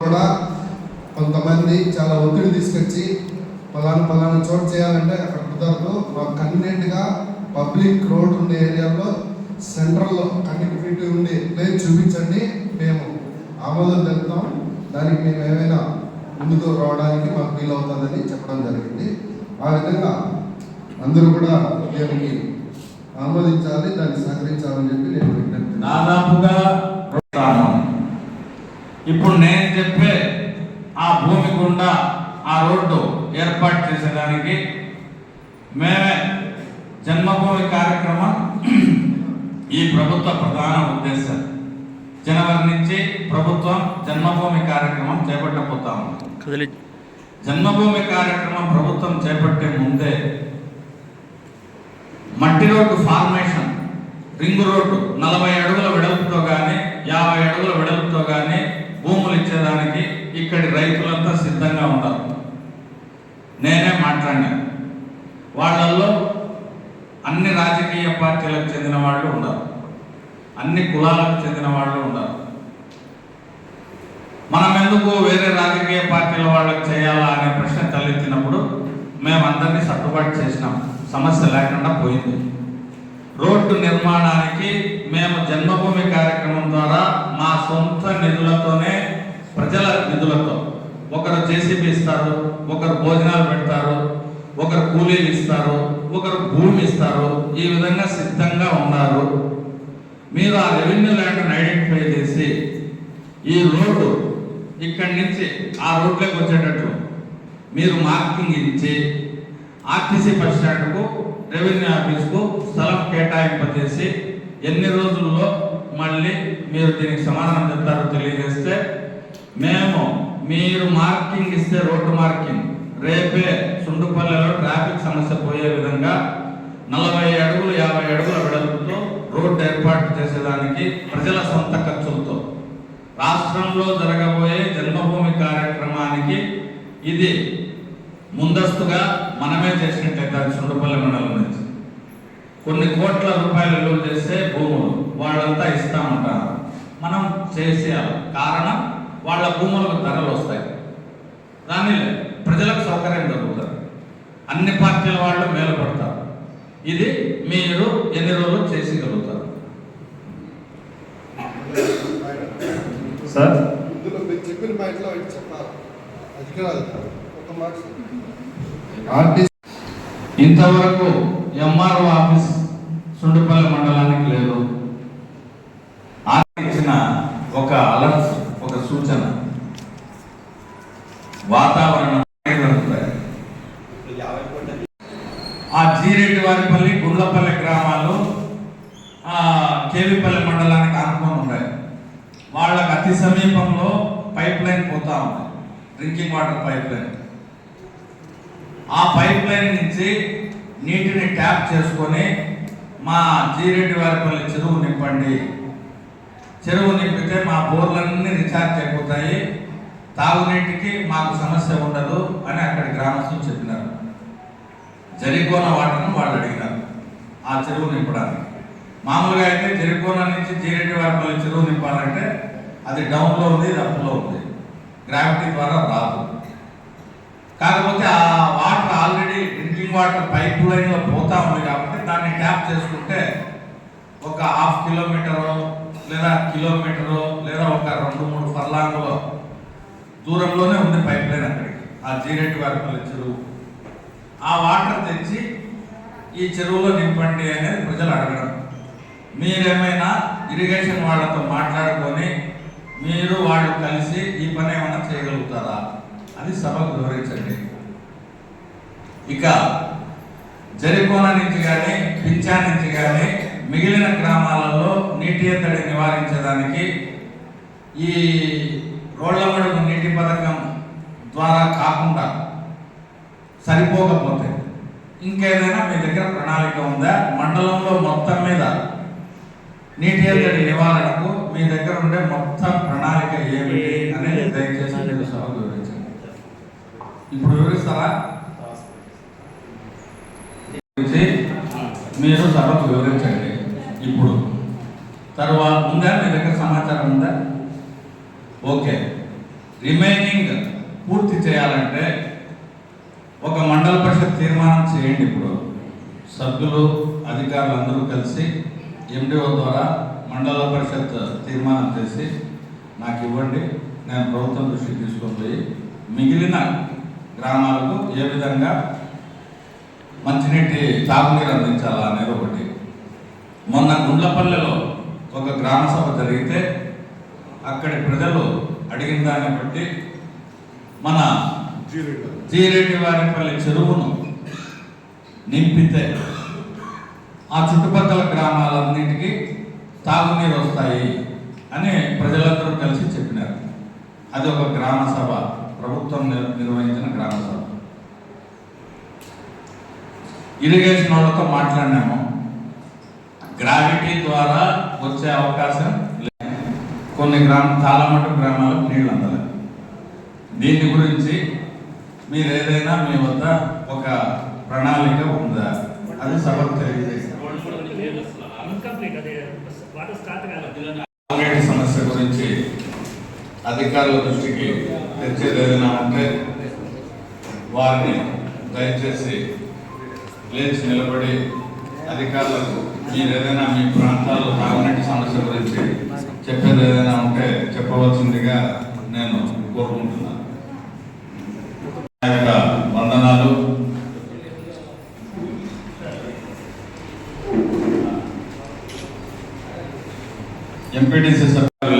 కూడా కొంతమంది చాలా ఒత్తిడి తీసుకొచ్చి పలానా పలానా చోటు చేయాలంటే అక్కడ కుదరదు. మాకు కన్వీనియంట్గా పబ్లిక్ రోడ్ ఉండే ఏరియాలో సెంట్రల్లో కనెక్టివిటీ ఉండే ప్లేస్ చూపించండి. మేము ఆమోదం తెలుపుతాం. దానికి మేము ఏమైనా ముందుకు రావడానికి మాకు వీలవుతుందని చెప్పడం జరిగింది. ఆ విధంగా అందరూ కూడా దీనికి ఆమోదించాలి దాన్ని సహకరించాలని చెప్పి నేను విజ్ఞప్తి దాదాపుగా ఇప్పుడు నేను గుండా ఆ రోడ్డు ఏర్పాటు చేసేదానికి మేమే జన్మభూమి కార్యక్రమం ఈ ప్రభుత్వ ప్రధాన ఉద్దేశం. జనవరి నుంచి ప్రభుత్వం జన్మభూమి కార్యక్రమం చేపట్టబోతాము జన్మభూమి కార్యక్రమం ప్రభుత్వం చేపట్టే ముందే మట్టి రోడ్డు ఫార్మేషన్ రింగ్ రోడ్డు నలభై అడుగుల వెడల్పుతో కానీ యాభై అడుగుల వెడల్పుతో కానీ భూములు ఇచ్చేదానికి ఇక్కడి రైతులంతా సిద్ధంగా ఉన్నారు. నేనే మాట్లాడినాను వాళ్ళల్లో అన్ని రాజకీయ పార్టీలకు చెందిన వాళ్ళు ఉన్నారు. అన్ని కులాలకు చెందిన వాళ్ళు ఉన్నారు. మనం ఎందుకు వేరే రాజకీయ పార్టీల వాళ్ళకి చేయాలా అనే ప్రశ్న తలెత్తినప్పుడు మేమందరినీ సర్దుబాటు చేసినాం. సమస్య లేకుండా పోయింది. రోడ్డు నిర్మాణానికి మేము జన్మభూమి కార్యక్రమం ద్వారా మా సొంత నిధులతోనే ప్రజల నిధులతో ఒకరు జేసీబీ ఇస్తారు ఒకరు భోజనాలు పెడతారు ఒకరు కూలీలు ఇస్తారు ఒకరు భూమి ఇస్తారు ఈ విధంగా సిద్ధంగా ఉన్నారు. మీరు ఆ రెవెన్యూ ల్యాండ్ని ఐడెంటిఫై చేసి ఈ రోడ్డు ఇక్కడి నుంచి ఆ రోడ్లోకి వచ్చేటట్లు మీరు మార్కింగ్ ఇచ్చి ఆర్టీసీ బస్ స్టాండ్కు రెవెన్యూ ఆఫీస్కు స్థలం కేటాయింపజేసి ఎన్ని రోజుల్లో మళ్ళీ మీరు దీనికి సమాధానం చెప్తారో తెలియజేస్తే మేము మీరు మార్కింగ్ ఇస్తే రోడ్డు మార్కింగ్. రేపే సుండుపల్లెలో ట్రాఫిక్ సమస్య పోయే విధంగా నలభై అడుగులు యాభై అడుగుల వెడల్పుతో రోడ్డు ఏర్పాటు చేసేదానికి ప్రజల సొంత ఖర్చులతో. రాష్ట్రంలో జరగబోయే జన్మభూమి కార్యక్రమానికి ఇది ముందస్తుగా మనమే చేసినట్టయితే అది సుండుపల్లె మండలం నుంచి. కొన్ని కోట్ల రూపాయలు విలువ చేసే భూములు వాళ్ళంతా ఇస్తామంటారు. మనం చేసేయాలి కారణం వాళ్ళ భూములకు ధరలు వస్తాయి. దాని ప్రజలకు సౌకర్యం జరుగుతుంది అన్ని పార్టీల వాళ్ళు మేలుపడతారు ఇది మీరు ఎన్ని రోజులు చేసేయగలుగుతారు సార్? ఇందులో మీరు చెప్పిన ఒకటి చెప్పాలి? అధికారాలు ఒక మాట ఆర్టీసీ ఇంతవరకు ఎంఆర్ఓ ఆఫీస్ సుండుపల్లి మండలానికి లేదు. ఇచ్చిన ఒక అలర్ట్ ఒక సూచన. వాతావరణం ఆ జీరెడ్డి వారిపల్లి గుండ్లపల్లి గ్రామాలు ఆ, కేవీపల్లి మండలానికి ఆనుకొని ఉన్నాయి వాళ్ళకి అతి సమీపంలో పైప్ లైన్ పోతా ఉంది. Drinking water pipeline. ఆ పైప్ లైన్ నుంచి నీటిని ట్యాప్ చేసుకొని మా జీరెడ్డి వారిపల్లి చెరువు నింపండి. చెరువు నింపితే మా బోర్లన్నీ రీఛార్జ్ అయిపోతాయి. తాగునీటికి మాకు సమస్య ఉండదు అని అక్కడి గ్రామస్తులు చెప్పినారు. జరికోన వాటర్ను వాళ్ళు అడిగినారు. ఆ చెరువు నింపడానికి. మామూలుగా అయితే జరికోన నుంచి జీరెడ్డి వారిపల్లి చెరువు నింపాలంటే అది డౌన్లో ఉంది రప్పులో ఉంది. గ్రావిటీ ద్వారా రాదు. కాకపోతే ఆ water already drinking water pipe లైన్లో పోతా ఉంది కాబట్టి దాన్ని ట్యాప్ చేసుకుంటే ఒక హాఫ్ కిలోమీటరు లేదా కిలోమీటరు లేదా ఒక రెండు మూడు పర్లాంగులో దూరంలోనే ఉంది పైప్ లైన్ అక్కడికి. ఆ జీరెడ్డి వారిపల్లి చెరువు ఆ వాటర్ తెచ్చి ఈ చెరువులో నింపండి అనేది ప్రజలు అడగడం. మీరేమైనా ఇరిగేషన్ వాళ్ళతో మాట్లాడుకొని మీరు వాళ్ళు కలిసి ఈ పని ఏమైనా చేయగలుగుతారా? అది సభకు వివరించండి. ఇక జరికోన నుంచి కానీ పింఛా నుంచి కానీ మిగిలిన గ్రామాలలో నీటి ఎద్దడి నివారించడానికి ఈ రోళ్ళమడుగు నీటి పథకం ద్వారా కాకుండా సరిపోకపోతే ఇంకేదైనా మీ దగ్గర ప్రణాళిక ఉందా? మండలంలో మొత్తం మీద నీటి ఎద్దడి నివారణకు మీ దగ్గర ఉండే మొత్తం ప్రణాళిక ఏమిటి అనేది దయచేసి మీరు సభకు వివరించండి. ఇప్పుడు వివరిస్తారా? మీరు సభకు వివరించండి. ఇప్పుడు. తర్వాత ఉందా? మీ దగ్గర సమాచారం ఉందా? ఓకే. రిమైనింగ్ పూర్తి చేయాలంటే ఒక మండల పరిషత్ తీర్మానం చేయండి ఇప్పుడు. సభ్యులు అధికారులు అందరూ కలిసి ఎండిఓ ద్వారా మండల పరిషత్ తీర్మానం చేసి నాకు ఇవ్వండి నేను ప్రభుత్వం దృష్టికి తీసుకొని పోయి మిగిలిన గ్రామాలకు ఏ విధంగా మంచినీటి తాగునీరు అందించాలా అనేది ఒకటి. మొన్న గుండ్లపల్లెలో ఒక గ్రామ సభ జరిగితే అక్కడి ప్రజలు అడిగిన దాన్ని బట్టి మన జీరెడ్డి వారిపల్లి చెరువును నింపితే ఆ చుట్టుపక్కల గ్రామాలన్నింటికి తాగునీరు వస్తాయి అని ప్రజలందరూ కలిసి చెప్పినారు. అది ఒక గ్రామ సభ ప్రభుత్వం నిర్వహించిన గ్రామ సభ. ఇరిగేషన్ వాళ్ళతో మాట్లాడినాము. గ్రావిటీ ద్వారా వచ్చే అవకాశం లేదు. కొన్ని గ్రామ చాలా మటు గ్రామాలకు నీళ్ళు అందలేదు. దీని గురించి మీరు ఏదైనా మీ వద్ద ఒక ప్రణాళిక ఉందా? అది సభకు తెలియజేస్తారు సమస్య గురించి అధికారుల దృష్టికి తెచ్చేది ఏదైనా ఉంటే వారిని దయచేసి లేచి నిలబడి అధికారులకు మీరు ఏదైనా మీ ప్రాంతాల్లో తాగునీటి సమస్య గురించి చెప్పేది ఏదైనా ఉంటే చెప్పవలసిందిగా నేను కోరుకుంటున్నాను. నా యొక్క వందనాలు. ఎంపీటీసీ సభ్యులు